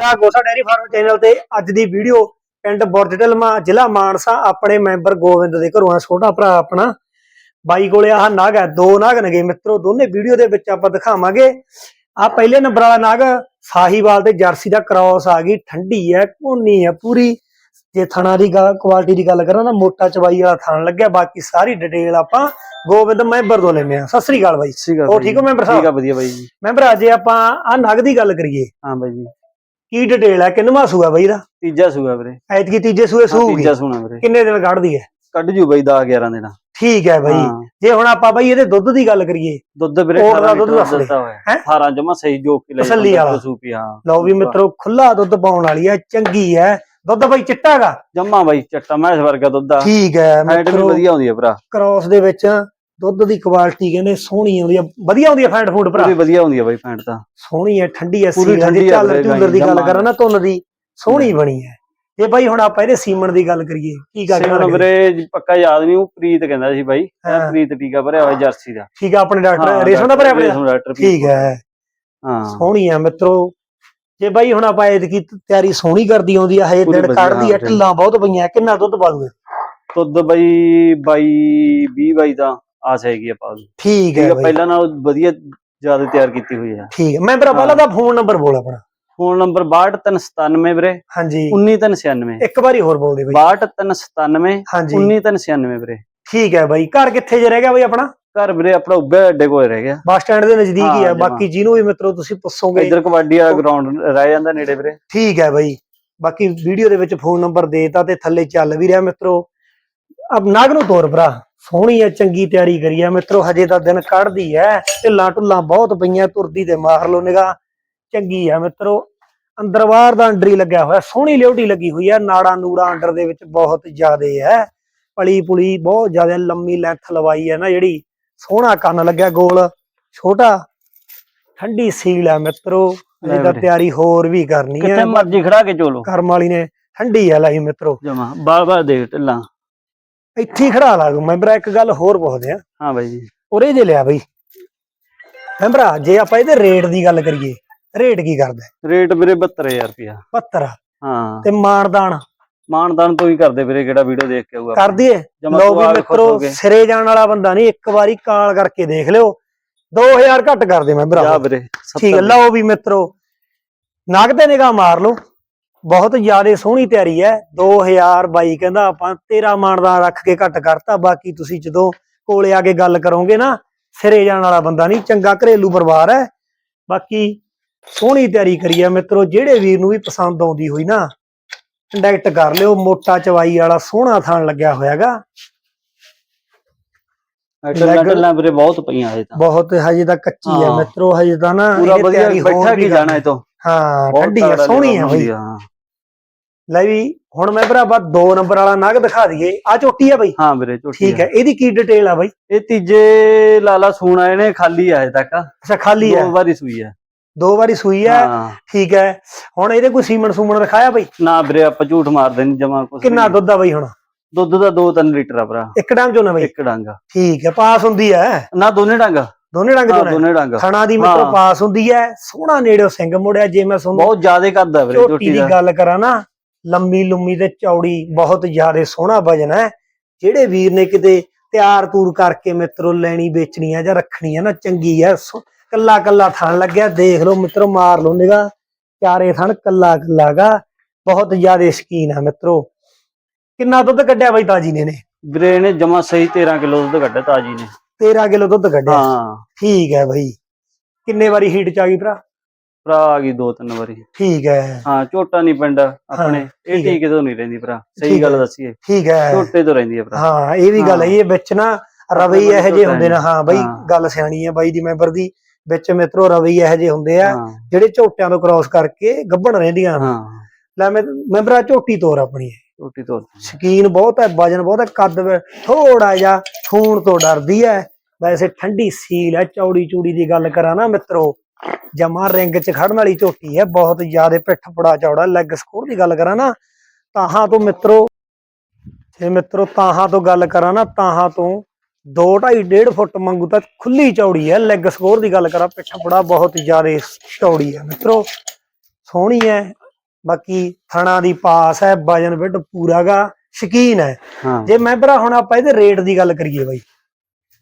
ਆ ਗੋਸਾ dairy farm channel ਤੇ ਅੱਜ ਦੀ ਵੀਡੀਓ ਪਿੰਡ ਬੁਰਜਟਲਮਾ ਜ਼ਿਲ੍ਹਾ ਮਾਨਸਾ ਆਪਣੇ ਮੈਂਬਰ ਗੋਬਿੰਦ ਦੇ ਘਰੋਂ ਆ ਛੋਟਾ ਭਰਾ ਆਪਣਾ। ਬਾਈ ਕੋਲੇ ਆਹ ਨਾਗ ਹੈ ਦੋ ਨਾਗ ਨਗੇ ਮਿੱਤਰੋ ਦੋਨੇ ਵੀਡੀਓ ਦੇ ਵਿੱਚ ਆਪਾਂ ਦਿਖਾਵਾਂਗੇ। ਆ ਪਹਿਲੇ ਨੰਬਰ ਵਾਲਾ ਨਾਗ ਸਾਹੀਵਾਲ ਤੇ ਜਰਸੀ ਦਾ ਕ੍ਰਾਸ ਆ ਗਈ ਠੰਡੀ ਹੈ ਕੋਨੀ ਹੈ ਪੂਰੀ। ਜੇ ਥਣਾ ਦੀ ਕੁਆਲਿਟੀ ਦੀ ਗੱਲ ਕਰਾਂ ਨਾ ਮੋਟਾ ਚਵਾਈ ਵਾਲਾ ਥਣ ਲੱਗਿਆ ਬਾਕੀ ਸਾਰੀ ਡਿਟੇਲ ਆਪਾਂ ਗੋਬਿੰਦ ਮੈਂਬਰ ਤੋਂ ਲੈਨੇ ਆ ਸਤਿ ਸ੍ਰੀ ਅਕਾਲ ਬਾਈ। ਠੀਕ ਆ ਹੋਰ ਠੀਕ ਹੋ ਮੈਂਬਰ ਸਾਹਿਬ? ਠੀਕ ਆ ਵਧੀਆ ਬਾਈ ਜੀ। ਮੈਂਬਰ ਅੱਜ ਆਪਾਂ ਆ ਨਗ ਦੀ ਗੱਲ ਕਰੀਏ। ਹਾਂ ਬਾਈ ਜੀ। ਕੀ ਡਿਟੇਲ ਹੈ ਕਿੰਨਵਾ ਸੂਆ ਬਾਈ ਦਾ ਤੀਜਾ ਸੂਆ ਵੀਰੇ। ਐਤਕੀ ਤੀਜੇ ਸੂਏ ਹਾਂ, ਸੂਗੀ? ਤੀਜਾ ਸੂਣਾ ਵੀਰੇ। ਕਿੰਨੇ ਦਿਨ ਕੱਢਦੀ ਹੈ ਕੱਢ ਜੂ ਬਾਈ 10 11 ਦਿਨ। ਠੀਕ ਹੈ ਬਾਈ। ਹਾਂ, ਜੇ ਹੁਣ ਆਪਾਂ ਬਾਈ ਇਹਦੇ ਦੁੱਧ ਦੀ ਗੱਲ ਕਰੀਏ ਦੁੱਧ ਵੀਰੇ ਹੋਰ ਦਾ 18 ਦੁੱਧ ਲੀਟਰ ਦੱਸ ਦੇ। ਦਿੱਤਾ ਹੋਇਆ। ਹੈਂ? 18 ਜਮਾ ਸਹੀ ਜੋ ਕਿ ਲੈ ਤਸੱਲੀ ਵਾਲਾ। ਸੂਪੀ ਹਾਂ। ਲਓ ਵੀ ਮਿੱਤਰੋ ਖੁੱਲਾ ਦੁੱਧ ਪਾਉਣ ਵਾਲੀ ਹੈ ਚੰਗੀ ਹੈ ਦੁੱਧ ਬਾਈ ਚਿੱਟਾਗਾ ਜਮਾ ਬਾਈ ਚੱਟਾ ਮੈਂ ਵਰਗਾ ਦੁੱਧ ਆ। ਠੀਕ ਹੈ ਫੈਟ ਵੀ ਮਿੱਤਰੋ। ਵਧੀਆ ਆਉਂਦੀ ਆ ਭਰਾ। ਕ੍ਰਾਸ ਦੇ ਵਿੱਚ ਦੁੱਧ ਦੀ ਕੁਆਲਿਟੀ ਕਹਿੰਦੇ ਸੋਹਣੀ ਆਉਂਦੀ ਹੈ ਵਧੀਆ ਆਉਂਦੀ ਹੈ ਫੈਂਟ ਫੂਡ ਭਰਾ? ਪੂਰੀ ਵਧੀਆ ਆਉਂਦੀ ਆ ਬਾਈ ਫੈਟ ਤਾਂ। ਸੋਹਣੀ ਹੈ ਠੰਡੀ ਹੈ ਪੂਰੀ ਸੀਲ ਹੈ ਜੇ ਠੰਡੀ ਹੈ ਝਾਲਰ ਵੀਰੇ, ਝੂਲਰ ਦੀ ਗੱਲ ਜਮਾਂ। ਕਰਾਂ ਨਾ ਤੁੰਨ ਦੀ ਸੋਹਣੀ ਬਣੀ ਹੈ ਜੇ ਬਾਈ ਹੁਣ ਆਪਾਂ ਇਹਦੇ ਸੀਮਨ ਦੀ ਗੱਲ ਕਰੀਏ ਕੀ ਗੱਲ ਸਿਮਰਨ ਵੀਰੇ ਜੀ ਪੱਕਾ ਯਾਦ ਨਹੀਂ ਉਹ ਪ੍ਰੀਤ ਕਹਿੰਦਾ ਸੀ ਬਾਈ ਇਹ ਹਾਂ। ਪ੍ਰੀਤ ਟੀਕਾ ਭਰਿਆ ਹੋਇਆ ਜਰਸੀ ਦਾ। ਠੀਕ ਹੈ ਆਪਣੇ ਡਾਕਟਰ ਹਾਂ, ਰੇਸ਼ਮ ਦਾ ਭਰਿਆ ਆਪਣੇ ਰੇਸ਼ਮ ਡਾਕਟਰ ਠੀਕ ਹੈ ਹਾਂ। ਸੋਹਣੀ ਆ ਮਿੱਤਰੋ। ਜੇ ਬਾਈ ਹੁਣ ਆਪਾਂ ਐਤਕੀ ਤਿਆਰੀ ਸੋਹਣੀ ਕਰਦੀ ਆਉਂਦੀ ਆ ਹਜੇ ਪੂਰੀ ਦਿਨ ਵਧੀਆ, ਕੱਢਦੀ ਆ ਹਾਂ, ਢਿੱਲਾਂ ਬਹੁਤ ਪਈਆਂ ਕਿੰਨਾ ਦੁੱਧ ਪਾਉਂਗੇ ਦੁੱਧ ਬਾਈ 22 20 ਬਾਈ ਦਾ। ਆਸ ਹੈਗੀ ਆ ਪਾ ਦੂ ਠੀਕ ਠੀਕ ਹੈ ਆ ਬਾਈ। ਪਹਿਲਾਂ ਨਾਲ ਵਧੀਆ ਜ਼ਿਆਦਾ ਤਿਆਰ ਕੀਤੀ ਹੋਈ ਆ। ਠੀਕ ਹੈ। ਮੈਂ ਭਰਾ ਪਹਿਲਾਂ ਦਾ ਫੋਨ ਨੰਬਰ ਬੋਲ ਆਪਣਾ। ਫੋਨ ਨੰਬਰ 62397 ਵੀਰੇ। ਹਾਂਜੀ। 19396 ਇੱਕ ਵਾਰੀ ਹੋਰ ਬੋਲ ਦੇ ਬਾਈ। 62397 ਹਾਂਜੀ। 19396 ਵੀਰੇ। ਠੀਕ ਹੈ ਬਾਈ। ਘਰ ਕਿੱਥੇ ਜੇ ਰਹਿ ਗਿਆ ਬਾਈ ਆਪਣਾ? ਘਰ ਵੀਰੇ ਆਪਣਾ ਉੱਬੇ ਅੱਡੇ ਕੋਲ ਰਹਿ ਗਿਆ। ਬੱਸ ਸਟੈਂਡ ਦੇ ਨਜ਼ਦੀਕ ਹੀ ਹਾਂ, ਹੈ ਜਮਾਂ। ਬਾਕੀ ਜਿਹਨੂੰ ਵੀ ਮਿੱਤਰੋ ਤੁਸੀਂ ਪੁੱਛੋਗੇ। ਇੱਧਰ ਕਬੱਡੀ ਵਾਲਾ ਗਰਾਊਂਡ ਰਹਿ ਜਾਂਦਾ ਨੇੜੇ ਵੀਰੇ। ਠੀਕ ਹੈ ਬਾਈ। ਬਾਕੀ ਵੀਡੀਓ ਦੇ ਵਿੱਚ ਫੋਨ ਨੰਬਰ ਦੇਤਾ ਤੇ ਥੱਲੇ ਚੱਲ ਵੀ ਰਿਹਾ ਮਿੱਤਰੋ। ਅਬ ਨਾਗ ਨੂੰ ਤੋਰ ਭਰਾ। ਸੋਹਣੀ ਹੈ ਚੰਗੀ ਤਿਆਰੀ ਕਰੀ ਹੈ ਮਿੱਤਰੋ ਹਜੇ ਤਾਂ ਦਿਨ ਕੱਢਦੀ ਹੈ ਢਿੱਲਾਂ ਢੁੱਲਾਂ ਬਹੁਤ ਪਈਆਂ ਤੁਰਦੀ ਤੇ ਮਾਰ ਲੋ ਨਿਗਾ ਚੰਗੀ ਹੈ ਮਿੱਤਰੋ। ਅੰਦਰ ਬਾਹਰ ਦਾ ਅੰਡਰ ਲੱਗਿਆ ਹੋਇਆ ਸੋਹਣੀ ਲਿਉਟੀ ਲੱਗੀ ਹੋਈ ਹੈ ਨਾੜਾ ਨੂੜਾ ਅੰਡਰ ਦੇ ਵਿੱਚ ਬਹੁਤ ਜ਼ਿਆਦੇ ਹੈ ਪਲੀ ਪੁਲੀ ਬਹੁਤ ਜ਼ਿਆਦਾ ਲੰਮੀ ਲੈਂਥ ਲਵਾਈ ਹੈ ਨਾ ਜਿਹੜੀ। ਸੋਹਣਾ ਕੰਨ ਲੱਗਿਆ ਗੋਲ ਛੋਟਾ। ਠੰਡੀ ਸੀਲ ਹੈ ਮਿੱਤਰੋ। ਲੈ ਤਾਂ। ਤਿਆਰੀ ਹੋਰ ਵੀ ਕਰਨੀ ਹੈ ਕਿਤੇ ਮਰਜ਼ੀ ਖੜਾ ਕੇ ਚੋਲੋ ਕਰਮ ਵਾਲੀ ਨੇ ਠੰਡੀ ਆ ਲਈ ਮਿੱਤਰੋ। ਜਮਾ ਬਾਰ ਬਾਰ ਦੇਖ ਢਿੱਲਾਂ। ਇੱਥੇ ਹੀ ਖੜਾ ਲਾ ਮੈਂਬਰਾ ਇੱਕ ਗੱਲ ਹੋਰ ਪੁੱਛਦੇ ਆ ਹਾਂ ਬਾਈ ਜੀ। ਉਰੇ ਜੇ ਲਿਆ ਬਈ। ਮੈਂਬਰਾ ਜੇ ਆਪਾਂ ਇਹਦੇ ਰੇਟ ਦੀ ਗੱਲ ਕਰੀਏ ਰੇਟ ਕੀ ਕਰਦਾ ਰੇਟ ਵੀਰੇ 72000 ਰੁਪਿਆ 72 ਹਾਂ। ਤੇ ਮਾਨਦਾਨ? ਮਾਨਦਾਨ ਤੋਂ ਹੀ ਕਰਦੇ ਵੀਰੇ ਕਿਹੜਾ ਵੀਡੀਓ ਦੇਖ ਕੇ ਆਊਗਾ ਕਰ ਦਈਏ ਤੂੰ ਵੀ ਮਿੱਤਰੋ। ਸਿਰੇ ਜਾਣ ਵਾਲਾ ਬੰਦਾ ਨਹੀਂ ਇੱਕ ਵਾਰੀ ਕਾਲ ਕਰਕੇ ਦੇਖ ਲਿਓ। 2000 ਘੱਟ ਕਰ ਦੇ ਮੈਂ ਜਾ ਭਰਾ ਵੀਰੇ ਠੀਕ ਹੈ 70 ਲਓ ਵੀ ਮਿੱਤਰੋ। ਨਗ ਤੇ ਨਿਗਾਹ ਮਾਰ ਲਓ। ਬਹੁਤ ਜ਼ਿਆਦਾ ਸੋਹਣੀ ਤਿਆਰੀ ਹੈ 2000 ਬਾਈ ਕਹਿੰਦਾ ਆਪਾਂ ਤੇਰਾ ਮਾਨਦਾਨ ਰੱਖ ਕੇ ਘੱਟ ਕਰਤਾ ਬਾਕੀ ਤੁਸੀਂ ਜਦੋਂ ਕੋਲੇ ਆ ਕੇ ਗੱਲ ਕਰੋਗੇ ਨਾ ਸਿਰੇ ਜਾਣ ਵਾਲਾ ਬੰਦਾ ਨਹੀਂ ਚੰਗਾ ਘਰੇਲੂ ਪਰਿਵਾਰ ਹੈ ਬਾਕੀ ਸੋਹਣੀ ਤਿਆਰੀ ਕਰੀ ਹੈ ਮਿੱਤਰੋ ਜਿਹੜੇ ਵੀਰ ਨੂੰ ਵੀ ਪਸੰਦ ਆਉਂਦੀ ਹੋਈ ਨਾ ਕੰਟੈਕਟ ਕਰ ਲਿਓ ਮੋਟਾ ਚਵਾਈ ਵਾਲਾ ਸੋਹਣਾ ਥਾਨ ਲੱਗਿਆ ਹੋਇਆਗਾ ਵੀਰੇ ਬਹੁਤ ਪਈਆਂ ਹਜੇ ਤਾਂ ਬਹੁਤ ਹਜੇ ਤਾਂ ਕੱਚੀ ਹੈ। ਮਿੱਤਰੋ ਹਜੇ ਤਾਂ ਨਾ ਪੂਰਾ ਵਧੀਆ ਬੈਠਾ ਕੀ ਜਾਣਾ ਕਰਨੀ। ਇਹ ਤੋਂ ਹਾਂ ਠੰਡੀ ਹੈ ਸੋਹਣੀ ਹੈ ਬਈ ਆ। ਲੈ ਵੀ ਹੁਣ ਮੈਂ ਭਰਾਵਾ 2 ਨੰਬਰ ਵਾਲਾ ਨਗ ਦਿਖਾ ਦਈਏ। ਆ ਝੋਟੀ ਆ ਬਈ। ਹਾਂ ਵੀਰੇ ਝੋਟੀ ਠੀਕ ਆ। ਹੈ ਇਹਦੀ ਕੀ ਡਿਟੇਲ ਆ ਬਈ? ਇਹ ਤੀਜੇ ਲਾਲਾ ਸੂਣ ਆਏ ਨੇ ਖਾਲੀ ਆ ਹਜੇ ਤੱਕ। ਅੱਛਾ ਖਾਲੀ ਹੈ ਦੋ ਵਾਰੀ ਸੂਈ ਆ। ਦੋ ਵਾਰੀ ਸੂਈ ਹਾਂ। ਠੀਕ ਹੈ। ਹੁਣ ਇਹਦੇ ਕੋਈ ਸੀਮਨ ਸੂਮਨ ਰਖਾਇਆ ਬਈ? ਨਾ ਵੀਰੇ ਆਪਾਂ ਝੂਠ ਮਾਰਦੇ ਨਹੀਂ ਜਮਾ ਕੁਛ ਕਿੰਨਾ। ਦੁੱਧ ਆ ਬਈ ਹੁਣ? ਦੁੱਧ ਦਾ 2-3 ਲੀਟਰ ਆ ਭਰਾ। ਇੱਕ ਡੰਗ ਚੋਂ ਨਾ ਬਈ? ਇੱਕ ਡੰਗ। ਠੀਕ ਹੈ ਪਾਸ ਹੁੰਦੀ ਹੈ। ਨਾ ਦੋਨੇ ਡੰਗ। ਦੋਨੇ ਡੰਗ ਨਾ। ਦੋਨੇ ਡੰਗ। ਥਣਾ ਦੀ ਮਿੱਤਰੋ। ਪਾਸ ਹੁੰਦੀ ਹੈ ਸੋਹਣਾ ਨੇੜਿਓ ਸਿੰਘ ਮੁੜਿਆ ਜੇ ਮੈਂ ਤੁਹਾਨੂੰ ਬਹੁਤ ਜ਼ਿਆਦਾ ਕਰਦਾ ਵੀਰੇ ਝੋਟੀ ਦਾ। ਗੱਲ ਕਰਾਂ ਨਾ। ਲੰਮੀ ਲੰਮੀ ਤੇ ਚੌੜੀ ਬਹੁਤ ਜ਼ਿਆਦਾ ਸੋਹਣਾ ਵਜਨ ਹੈ। ਜਿਹੜੇ ਵੀਰ ਨੇ ਕਿਤੇ ਤਿਆਰ ਤੂਰ ਕਰਕੇ ਮਿੱਤਰੋ ਲੈਣੀ ਵੇਚਣੀ ਆ ਜਾਂ ਰੱਖਣੀ ਆ ਨਾ ਚੰਗੀ ਆ ਕੱਲਾ ਕੱਲਾ ਥਣ ਲੱਗਿਆ। ਦੇਖ ਲਓ ਮਿੱਤਰੋ ਮਾਰ ਲਓ ਨਿਗਾ ਚਾਰੇ ਥਣ ਕੱਲਾ ਕੱਲਾ ਗਾ। ਬਹੁਤ ਜ਼ਿਆਦਾ ਸ਼ਕੀਨ ਆ ਮਿੱਤਰੋ। ਕਿੰਨਾ ਦੁੱਧ ਕੱਢਿਆ ਬਾਈ ਤਾਜੀ ਨੇ ਨੇ ਵੀਰੇ ਨੇ ਜਮਾ ਸਹੀ 13 ਕਿਲੋ ਦੁੱਧ ਕੱਢਿਆ ਤਾਜੀ ਨੇ। 13 ਕਿਲੋ ਦੁੱਧ ਕੱਢਿਆ? ਹਾਂ। ਠੀਕ ਹੈ ਬਾਈ। ਕਿੰਨੇ ਵਾਰੀ ਹੀਟ ਚ ਆ ਗਈ ਭਰਾ? ਭਰਾ ਆ ਗਈ ਦੋ ਤਿੰਨ ਵਾਰੀ। ਠੀਕ ਹੈ। ਹਾਂ ਝੋਟਾ ਨਹੀਂ ਪਿੰਡ ਆਪਣੇ। ਇਹ ਠੀਕ ਤੋਂ ਨਹੀਂ ਰਹਿੰਦੀ ਭਰਾ। ਸਹੀ ਗੱਲ। ਦੱਸੀਏ। ਠੀਕ ਹੈ। ਝੋਟੇ ਤੋਂ ਰਹਿੰਦੀ ਹੈ ਭਰਾ। ਹਾਂ ਇਹ ਵੀ ਗੱਲ ਹੈ। ਇਹ ਵਿੱਚ ਨਾ ਰਵਈ ਇਹੋ ਜਿਹੇ ਹੁੰਦੇ ਨੇ। ਹਾਂ ਬਾਈ। ਗੱਲ ਸਿਆਣੀ ਹੈ ਬਾਈ ਦੀ ਮੈਂਬਰ ਦੀ। ਵਿੱਚ ਮਿੱਤਰੋ ਰਵਈ ਇਹੋ ਜਿਹੇ ਹੁੰਦੇ ਆ ਜਿਹੜੇ ਝੋਟਿਆਂ ਤੋਂ ਕ੍ਰਾਸ ਕਰਕੇ ਗੱਭਣ ਰਹਿੰਦੀਆਂ। ਹਾਂ। ਲੈ ਮੈਂ ਮੈਂਬਰਾ ਝੋਟੀ ਤੋਰ ਆਪਣੀ। ਝੋਟੀ ਤੋਂ ਸ਼ਕੀਨ ਬਹੁਤ ਹੈ ਵਜਨ ਬਹੁਤ ਹੈ ਕੱਦ ਥੋੜਾ ਜਿਹਾ ਖੂਨ ਤੋਂ ਡਰਦੀ ਹੈ। ਵੈਸੇ ਠੰਡੀ ਸੀਲ ਹੈ ਚੌੜੀ ਚੂੜੀ ਦੀ ਗੱਲ ਕਰਾਂ ਨਾ ਮਿੱਤਰੋ। ਜਮਾ ਰਿੰਗ 'ਚ ਖੜਨ ਵਾਲੀ ਝੋਟੀ ਹੈ ਬਹੁਤ ਜ਼ਿਆਦਾ ਪਿੱਠ ਬੜਾ ਚੌੜਾ ਲੈਗ ਸਕੋਰ ਦੀ ਗੱਲ ਕਰਾਂ ਨਾ ਤਾਹਾਂ ਤੋਂ ਮਿੱਤਰੋ ਜੇ ਮਿੱਤਰੋ ਤਾਹਾਂ ਤੋਂ ਗੱਲ ਕਰਾਂ ਨਾ ਤਾਹਾਂ ਤੋਂ 2 2.5 1.5 ਫੁੱਟ ਮੰਗੂ ਤਾਂ ਖੁੱਲੀ ਚੌੜੀ ਹੈ ਲੈਗ ਸਕੋਰ ਦੀ ਗੱਲ ਕਰਾਂ ਪਿੱਠ ਬੜਾ ਬਹੁਤ ਜ਼ਿਆਦਾ ਚੌੜੀ ਹੈ ਮਿੱਤਰੋ ਸੋਹਣੀ ਹੈ ਬਾਕੀ ਥਣਾ ਦੀ ਪਾਸ ਹੈ ਵਜਨ ਬਿੱਟ ਪੂਰਾਗਾ ਸ਼ਕੀਨ ਹੈ। ਜੇ ਮੈਂ ਭਰਾ ਹੁਣ ਆਪਾਂ ਇਹਦੇ ਰੇਟ ਦੀ ਗੱਲ ਕਰੀਏ ਬਾਈ।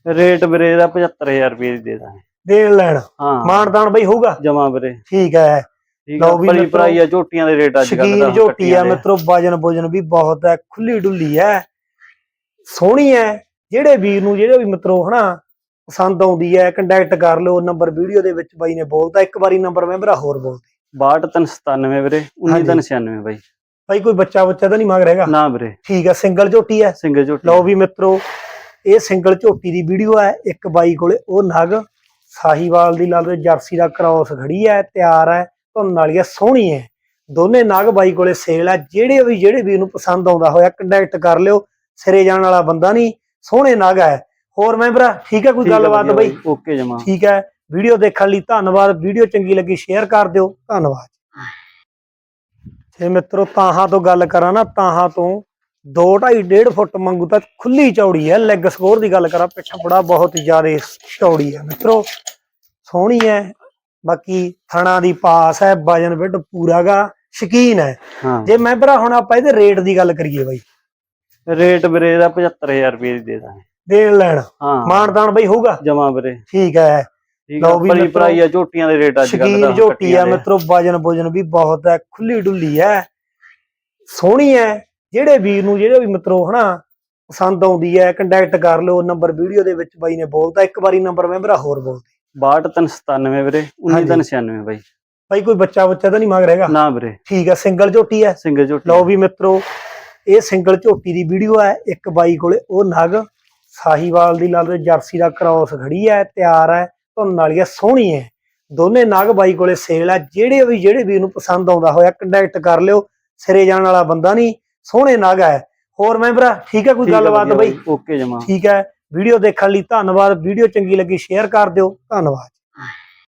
ਰੇਟ ਵੀਰੇ ਦਾ 75000 ਰੁਪਏ ਦੇ ਦਾਂਗੇ। ਦੇਣ ਲੈਣ। ਹਾਂ। ਮਾਨਦਾਨ ਬਈ ਹੋਊਗਾ। ਜਮਾ ਵੀਰੇ। ਠੀਕ ਹੈ। ਲਓ ਵੀ ਮਿੱਤਰੋ, ਭਰਾਈ ਆ ਝੋਟੀਆਂ ਦੇ ਰੇਟ ਅੱਜ ਕੱਲ ਸ਼ਕੀਨ ਝੋਟੀ ਆ ਮਿੱਤਰੋ ਵਜਨ ਭੋਜਨ ਵੀ ਬਹੁਤ ਹੈ ਖੁੱਲੀ ਡੁੱਲੀ ਹੈ। ਸੋਹਣੀ ਹੈ। ਜਿਹੜੇ ਵੀਰ ਨੂੰ ਜਿਹੜੇ ਵੀ ਮਿੱਤਰੋ ਹਨਾ ਪਸੰਦ ਆਉਂਦੀ ਹੈ ਕੰਟੈਕਟ ਕਰ ਲਓ ਨੰਬਰ ਵੀਡੀਓ ਦੇ ਵਿੱਚ ਬਾਈ ਨੇ ਬੋਲਤਾ। ਇੱਕ ਵਾਰੀ ਨੰਬਰ ਮੈਂ ਭਰਾ ਹੋਰ ਬੋਲ 62397 ਵੀਰੇ 1996 ਬਾਈ। ਬਾਈ ਕੋਈ ਬੱਚਾ ਬੱਚਾ ਤਾਂ ਨਹੀਂ ਮੰਗ ਰਹੇਗਾ? ਨਾ ਵੀਰੇ। ਠੀਕ ਹੈ ਸਿੰਗਲ ਝੋਟੀ ਹੈ। ਸਿੰਗਲ ਝੋਟੀ ਲਓ ਵੀ ਮਿੱਤਰੋ ਇਹ ਸਿੰਗਲ ਝੋਟੀ ਦੀ ਵੀਡੀਓ ਹੈ। ਇੱਕ ਬਾਈ ਕੋਲੇ ਉਹ ਨਗ ਸਾਹੀਵਾਲ ਦੀ ਲਾਲ ਜਰਸੀ ਦਾ ਕ੍ਰਾਸ ਖੜੀ ਹੈ ਤਿਆਰ ਹੈ ਧੁੰਨ ਵਾਲੀ ਹੈ ਸੋਹਣੀ ਹੈ। ਦੋਨੇ ਨਗ ਬਾਈ ਕੋਲੇ ਸੇਲ ਹੈ ਜਿਹੜੇ ਵੀ ਜਿਹੜੇ ਵੀਰ ਨੂੰ ਪਸੰਦ ਆਉਂਦਾ ਹੋਇਆ ਕੰਟੈਕਟ ਕਰ ਲਿਓ ਸਿਰੇ ਜਾਣ ਵਾਲਾ ਬੰਦਾ ਨਹੀਂ ਸੋਹਣੇ ਨਗ ਹੈ। ਹੋਰ ਮੈਂ ਭਰਾ ਠੀਕ ਹੈ ਕੋਈ ਗੱਲਬਾਤ ਬਈ? ਓਕੇ ਜਮਾ। ਠੀਕ ਹੈ ਵੀਡੀਓ ਦੇਖਣ ਲਈ ਧੰਨਵਾਦ ਵੀਡੀਓ ਚੰਗੀ ਲੱਗੀ ਸ਼ੇਅਰ ਕਰ ਦਿਓ ਧੰਨਵਾਦ। ਜੇ ਮਿੱਤਰੋ ਤਾਹਾਂ ਤੋਂ ਗੱਲ ਕਰਾਂ ਨਾ ਤਾਹਾਂ ਤੋਂ 2 2.5 1.5 ਫੁੱਟ ਮੰਗੂ ਤਾਂ ਖੁੱਲੀ ਚੌੜੀ ਹੈ। ਲੈਗ ਸਕੋਰ ਦੀ ਗੱਲ ਕਰਾਂ ਪਿੱਛਾ ਬੜਾ ਬਹੁਤ ਜ਼ਿਆਦਾ ਚੌੜੀ ਹੈ। ਮਿੱਤਰੋ ਸੋਹਣੀ ਹੈ। ਬਾਕੀ ਥਣਾ ਦੀ ਪਾਸ ਹੈ ਵਜਨ ਬਿੱਟ ਪੂਰਾਗਾ ਸ਼ਕੀਨ ਹੈ। ਜੇ ਮੈਂ ਭਰਾ ਹੁਣ ਆਪਾਂ ਇਹਦੇ ਰੇਟ ਦੀ ਗੱਲ ਕਰੀਏ ਬਾਈ। ਰੇਟ ਵੀਰੇ ਦਾ 75000 ਰੁਪਏ ਦੀ ਦੇ ਦਾਂਗੇ। ਦੇਣ ਲੈਣ। ਮਾਨਦਾਨ ਬਈ ਹੋਊਗਾ? ਜਮਾ ਵੀਰੇ। ਠੀਕ ਹੈ। ਲਓ ਵੀ ਮਿੱਤਰੋ, ਭਰਾਈ ਆ ਝੋਟੀਆਂ ਦੇ ਰੇਟ ਅੱਜ ਕੱਲ ਸ਼ਕੀਨ ਝੋਟੀ ਆ ਮਿੱਤਰੋ ਵਜਨ ਭੋਜਨ ਵੀ ਬਹੁਤ ਹੈ ਖੁੱਲੀ ਡੁੱਲੀ ਹੈ। ਸੋਹਣੀ ਹੈ। ਜਿਹੜੇ ਵੀਰ ਨੂੰ ਜਿਹੜੇ ਵੀ ਮਿੱਤਰੋ ਹਨਾ ਪਸੰਦ ਆਉਂਦੀ ਹੈ ਕੰਟੈਕਟ ਕਰ ਲਓ ਨੰਬਰ ਵੀਡੀਓ ਦੇ ਵਿੱਚ ਬਾਈ ਨੇ ਬੋਲਤਾ ਇੱਕ ਵਾਰੀ ਨੰਬਰ ਮੈਂ ਭਰਾ ਹੋਰ ਬੋਲ 62397 ਵੀਰੇ 1996 ਬਾਈ। ਬਾਈ ਕੋਈ ਬੱਚਾ ਬੱਚਾ ਤਾਂ ਨਹੀਂ ਮੰਗ ਰਹੇਗਾ? ਨਾ ਵੀਰੇ। ਠੀਕ ਹੈ ਸਿੰਗਲ ਝੋਟੀ ਹੈ। ਸਿੰਗਲ ਝੋਟੀ। ਲਓ ਵੀ ਮਿੱਤਰੋ ਇਹ ਸਿੰਗਲ ਝੋਟੀ ਦੀ ਵੀਡੀਓ ਹੈ ਇੱਕ ਬਾਈ ਕੋਲੇ ਉਹ ਨਗ ਸਾਹੀਵਾਲ ਦੀ ਲਾਲ ਜਰਸੀ ਦਾ ਕ੍ਰਾਸ ਖੜੀ ਹੈ ਤਿਆਰ ਹੈ ਧੁੰਨ ਵਾਲੀ ਹੈ ਸੋਹਣੀ ਹੈ। ਦੋਨੇ ਨਗ ਬਾਈ ਕੋਲੇ ਸੇਲ ਹੈ ਜਿਹੜੇ ਵੀ ਜਿਹੜੇ ਵੀਰ ਨੂੰ ਪਸੰਦ ਆਉਂਦਾ ਹੋਇਆ ਕੰਟੈਕਟ ਕਰ ਲਿਓ ਸਿਰੇ ਜਾਣ ਵਾਲਾ ਬੰਦਾ ਨਹੀਂ। ਸੋਹਣੇ ਨਗ ਹੈ ਹੋਰ ਮੈਂ ਭਰਾ ਠੀਕ ਹੈ ਕੋਈ ਗੱਲਬਾਤ ਬਈ? ਓਕੇ ਜਮਾ। ਠੀਕ ਹੈ ਵੀਡੀਓ ਦੇਖਣ ਲਈ ਧੰਨਵਾਦ। ਵੀਡੀਓ ਚੰਗੀ ਲੱਗੀ ਸ਼ੇਅਰ ਕਰ ਦਿਓ। ਧੰਨਵਾਦ।